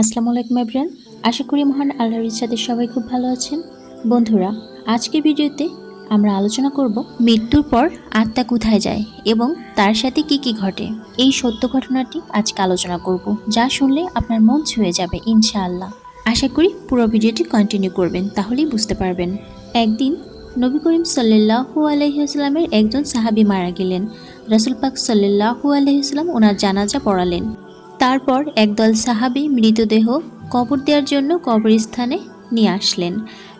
আসসালামু আলাইকুম এভরিয়ান আশা করি মহান আল্লাহর ইচ্ছাতে সবাই খুব ভালো আছেন। বন্ধুরা, আজকের ভিডিওতে আমরা আলোচনা করব মৃত্যুর পর আত্মা কোথায় যায় এবং তার সাথে কি কি ঘটে। এই সত্য ঘটনাটি আজকে আলোচনা করব, যা শুনলে আপনার মন ছুঁয়ে যাবে, ইনশাআল্লাহ। আশা করি পুরো ভিডিওটি কন্টিনিউ করবেন, তাহলেই বুঝতে পারবেন। একদিন নবী করিম সাল্লাহু আলহিহাস্লামের একজন সাহাবী মারা গেলেন। রসুল পাক সাল্লাহু আলহিহাস্লাম ওনার জানাজা পড়ালেন। তারপর একদল সাহাবি মৃতদেহ কবর দেওয়ার জন্য কবরস্থানে নিয়ে আসলেন।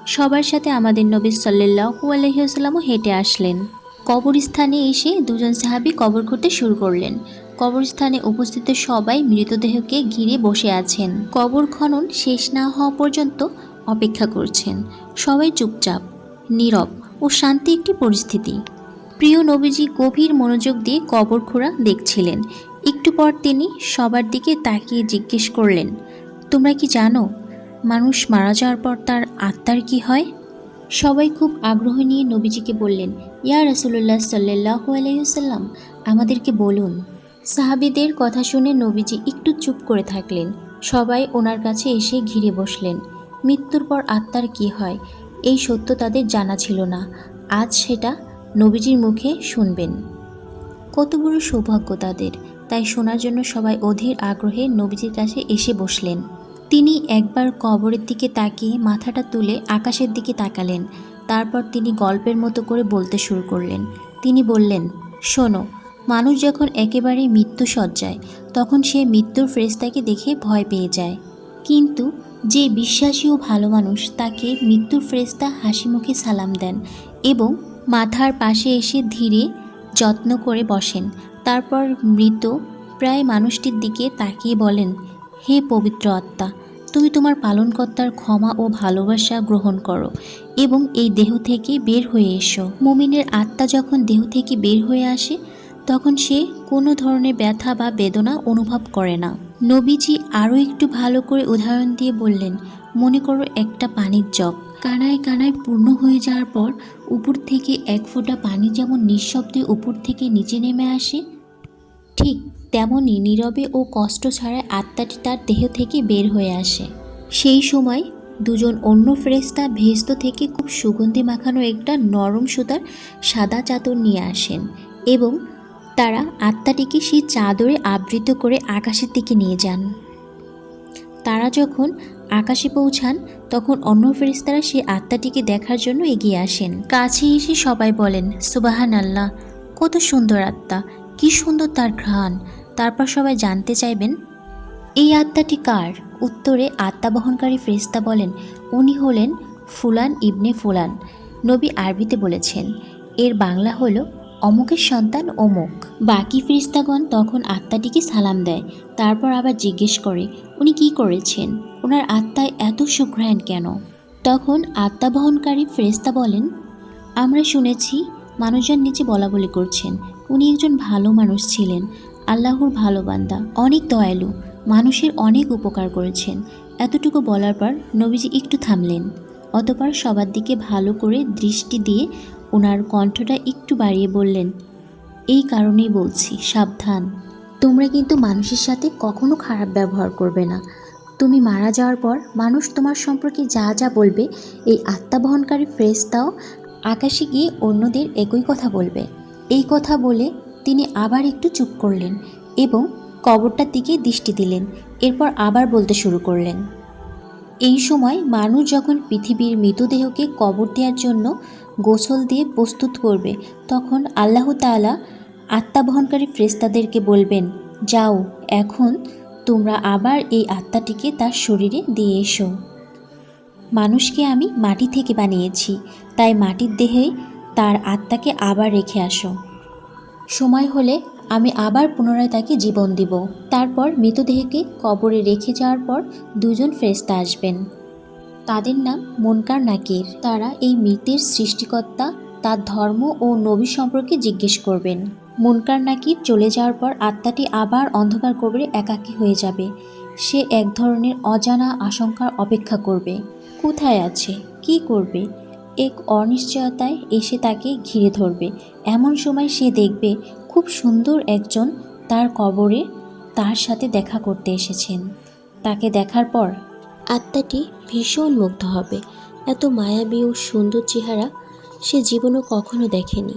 সবার সাথে আমাদের নবী সাল্লাহু আলহিহাস্লামও হেঁটে আসলেন। কবরস্থানে এসে দুজন সাহাবি কবর করতে শুরু করলেন। কবরস্থানে উপস্থিত সবাই মৃতদেহকে ঘিরে বসে আছেন। কবর খনন শেষ না হওয়া পর্যন্ত অপেক্ষা করছেন। সবাই চুপচাপ, নীরব ও শান্তি একটি পরিস্থিতি। প্রিয় নবীজি গভীর মনোযোগ দিয়ে কবর খোঁড়া দেখছিলেন। একটু পর তিনি সবার দিকে তাকিয়ে জিজ্ঞেস করলেন, তোমরা কি জানো, মানুষ মারা যাওয়ার পর তার আত্মার কি হয়? সবাই খুব আগ্রহ নিয়ে নবীজিকে বললেন, ইয়া রসুল্লাহ সাল্লাহ আলহিহাল্লাম আমাদেরকে বলুন। সাহাবিদের কথা শুনে নবীজি একটু চুপ করে থাকলেন। সবাই ওনার কাছে এসে ঘিরে বসলেন, মৃত্যুর পর আত্মার কি হয়? এই সত্য তাদের জানা ছিল না। আজ সেটা নবীজির মুখে শুনবেন। কত বড় সৌভাগ্য তাদের। তাই শোনার জন্য সবাই অধীর আগ্রহে নবীজির কাছে এসে বসলেন। তিনি একবার কবরের দিকে তাকিয়ে মাথাটা তুলে আকাশের দিকে তাকালেন। তারপর তিনি গল্পের মতো করে বলতে শুরু করলেন। তিনি বললেন, শোনো, মানুষ যখন একেবারে মৃত্যু সজ্জায় তখন সে মৃত্যুর ফ্রেস্তাকে দেখে ভয় পেয়ে যায়। কিন্তু যে বিশ্বাসী ও ভালো মানুষ তাকে মৃত্যুর ফ্রেস্তা হাসি মুখে সালাম দেন এবং মাথার পাশে এসে ধীরে যত্ন করে বসেন তারপর মৃত প্রায় মানুষটির দিকে তাকিয়ে বলেন, হে পবিত্র আত্মা, তুমি তোমার পালনকর্তার ক্ষমা ও ভালোবাসা গ্রহণ করো এবং এই দেহ থেকে বের হয়ে এসো। মুমিনের আত্মা যখন দেহ থেকে বের হয়ে আসে, তখন সে কোনো ধরনের ব্যথা বা বেদনা অনুভব করে না। নবীজি আরও একটু ভালো করে উদাহরণ দিয়ে বললেন, মনে করো একটা পানির জগ। কানায় কানায় পূর্ণ হয়ে যাওয়ার পর উপর থেকে এক ফোঁটা পানি যেমন নিঃশব্দে উপর থেকে নিচে নেমে আসে ঠিক তেমনই নীরবে ও কষ্ট ছাড়াই আত্মাটি তার দেহ থেকে বের হয়ে আসে। সেই সময় দুজন অন্য ফ্রেস্তা ভেস্ত থেকে খুব সুগন্ধি মাখানো একটা নরম সুতার সাদা চাদর নিয়ে আসেন এবং তারা আত্মাটিকে সেই চাদরে আবৃত করে আকাশের দিকে নিয়ে যান। তারা যখন আকাশে পৌঁছান, তখন অন্য ফেরিস্তারা সেই আত্মাটিকে দেখার জন্য এগিয়ে আসেন। কাছে এসে সবাই বলেন সুবাহান আল্লাহ কত সুন্দর আত্মা। কি সুন্দর তার ঘ্রাণ। তারপর সবাই জানতে চাইবেন, এই আত্মাটি কার? উত্তরে আত্মা বহনকারী ফেরিস্তা বলেন, উনি হলেন ফুলান ইবনে ফুলান। নবী আরবিতে বলেছেন, এর বাংলা হলো, অমুকের সন্তান অমুক। বাকি ফেরিস্তাগণ তখন আত্মাটিকে সালাম দেয়, তারপর আবার জিজ্ঞেস করে, উনি কি করেছেন? ওনার আত্মায় এত সুঘ্রাণ কেন? তখন আত্মা বহনকারী ফেরিস্তা বলেন, আমরা শুনেছি, মানুষজন নিচে বলা বলি করছেন উনি একজন ভালো মানুষ ছিলেন, আল্লাহর ভালো বান্দা, অনেক দয়ালু, মানুষের অনেক উপকার করেছেন। এতটুকু বলার পর নবীজি একটু থামলেন, অতপর সবার দিকে ভালো করে দৃষ্টি দিয়ে ওনার কণ্ঠটা একটু বাড়িয়ে বললেন, এই কারণেই বলছি, সাবধান। তোমরা কিন্তু মানুষের সাথে কখনো খারাপ ব্যবহার করবে না। তুমি মারা যাওয়ার পর মানুষ তোমার সম্পর্কে যা যা বলবে, এই আত্মা আত্মাবহনকারী ফ্রেস্তাও আকাশে গিয়ে অন্যদের একই কথা বলবে। এই কথা বলে তিনি আবার একটু চুপ করলেন এবং কবরটার দিকে দৃষ্টি দিলেন, এরপর আবার বলতে শুরু করলেন। এই সময় মানুষ যখন পৃথিবীর মৃতদেহকে কবর দেওয়ার জন্য গোসল দিয়ে প্রস্তুত করবে, তখন আল্লাহ তাআলা আত্মাবহনকারী ফ্রেস্তাদেরকে বলবেন, যাও, এখন তোমরা আবার এই আত্মাটিকে তার শরীরে দিয়ে এসো। মানুষকে আমি মাটি থেকে বানিয়েছি, তাই মাটির দেহে তার আত্মাকে আবার রেখে আসো। সময় হলে আমি আবার পুনরায় তাকে জীবন দিব। তারপর মৃতদেহকে কবরে রেখে যাওয়ার পর দুজন ফেরেস্তা আসবেন। তাদের নাম মনকার নাকির। তারা এই মৃতের সৃষ্টিকর্তা, তার ধর্ম ও নবী সম্পর্কে জিজ্ঞেস করবেন। মনকার নাকির চলে যাওয়ার পর আত্মাটি আবার অন্ধকার কবরে একাকী হয়ে যাবে। সে এক ধরনের অজানা আশঙ্কার অপেক্ষা করবে। কোথায় আছে? কি করবে? এক অনিশ্চয়তায় এসে তাকে ঘিরে ধরবে। এমন সময় সে দেখবে খুব সুন্দর একজন তার কবরে তার সাথে দেখা করতে এসেছেন। তাকে দেখার পর আত্মাটি ভীষণ মুগ্ধ হবে। এত মায়াবী ও সুন্দর চেহারা সে জীবনও কখনো দেখেনি।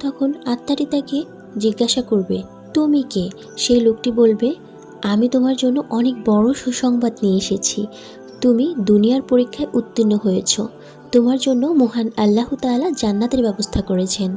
তখন আত্মাটি তাকে জিজ্ঞাসা করবে, তুমি কে? সেই লোকটি বলবে, আমি তোমার জন্য অনেক বড় সুসংবাদ নিয়ে এসেছি। তুমি দুনিয়ার পরীক্ষায় উত্তীর্ণ হয়েছ। তোমার জন্য মহান আল্লাহ তাআলা জান্নাতের ব্যবস্থা করেছেন।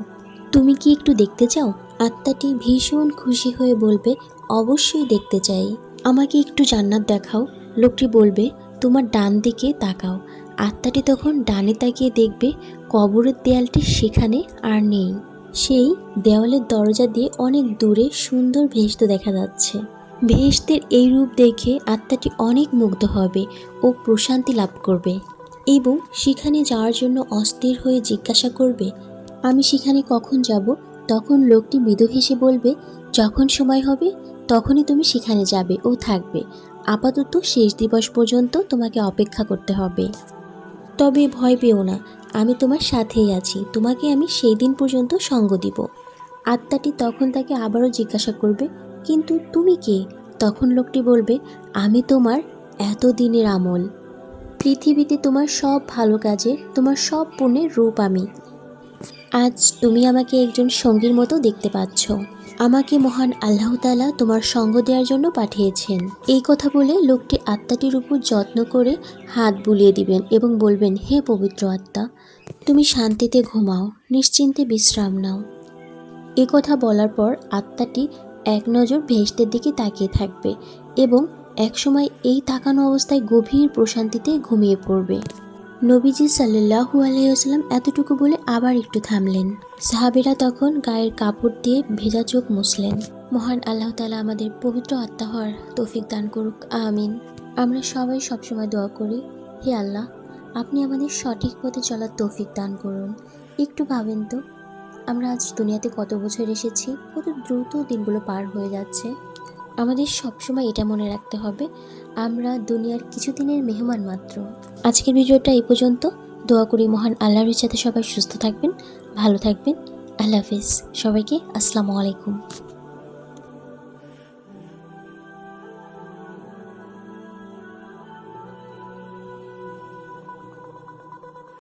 তুমি কি একটু দেখতে চাও? আত্মাটি ভীষণ খুশি হয়ে বলবে, অবশ্যই দেখতে চাই। আমাকে একটু জান্নাত দেখাও। লোকটি বলবে, তোমার ডান দিকে তাকাও। আত্মাটি তখন ডানে তাকিয়ে দেখবে, কবরের দেয়ালটি সেখানে আর নেই। সেই দেওয়ালের দরজা দিয়ে অনেক দূরে সুন্দর ভেস্ত দেখা যাচ্ছে। ভেস্তের এই রূপ দেখে আত্মাটি অনেক মুগ্ধ হবে ও প্রশান্তি লাভ করবে। এবং সেখানে যাওয়ার জন্য অস্থির হয়ে জিজ্ঞাসা করবে, আমি সেখানে কখন যাব? তখন লোকটি মৃদু হেসে বলবে, যখন সময় হবে, তখনই তুমি সেখানে যাবে ও থাকবে। আপাতত শেষ দিবস পর্যন্ত তোমাকে অপেক্ষা করতে হবে। তবে ভয় পেও না, আমি তোমার সাথেই আছি। তোমাকে আমি সেই দিন পর্যন্ত সঙ্গ দিব। আত্মাটি তখন তাকে আবারও জিজ্ঞাসা করবে, কিন্তু তুমি কে? তখন লোকটি বলবে, আমি তোমার এত দিনের আমল। পৃথিবীতে তোমার সব ভালো কাজের, তোমার সব পুণ্যের রূপ আমি। আজ তুমি আমাকে একজন সঙ্গীর মতো দেখতে পাচ্ছ। আমাকে মহান আল্লাহ তাআলা তোমার সঙ্গ দেওয়ার জন্য পাঠিয়েছেন। এই কথা বলে লোকটি আত্মাটির উপর যত্ন করে হাত বুলিয়ে দিবেন এবং বলবেন, হে পবিত্র আত্মা, তুমি শান্তিতে ঘুমাও, নিশ্চিন্তে বিশ্রাম নাও। এ কথা বলার পর আত্মাটি এক নজর ভেস্তের দিকে তাকিয়ে থাকবে এবং একসময় এই তাকানো অবস্থায় গভীর প্রশান্তিতে ঘুমিয়ে পড়বে। নবীজি সাল্লাহু আলহিহাস্লাম এতটুকু বলে আবার একটু থামলেন। সাহাবেরা তখন গায়ের কাপড় দিয়ে ভেজা চোখ মুছলেন। মহান আল্লাহ তালা আমাদের পবিত্র আত্মা হওয়ার তৌফিক দান করুক, আমিন। আমরা সবাই সবসময় দোয়া করি, হে আল্লাহ, আপনি আমাদের সঠিক পথে চলার তৌফিক দান করুন। একটু ভাবেন তো, আমরা আজ দুনিয়াতে কত বছর এসেছি, কত দ্রুত দিনগুলো পার হয়ে যাচ্ছে। আমাদের সবসময় এটা মনে রাখতে হবে, আমরা দুনিয়ার কিছুদিনের মেহমান মাত্র। আজকের ভিডিওটা এই পর্যন্ত। দোয়া করি মহান আল্লাহর ইচ্ছাতে সবাই সুস্থ থাকবেন, ভালো থাকবেন। আল্লাহ হাফিজ। সবাইকে আসসালামু আলাইকুম।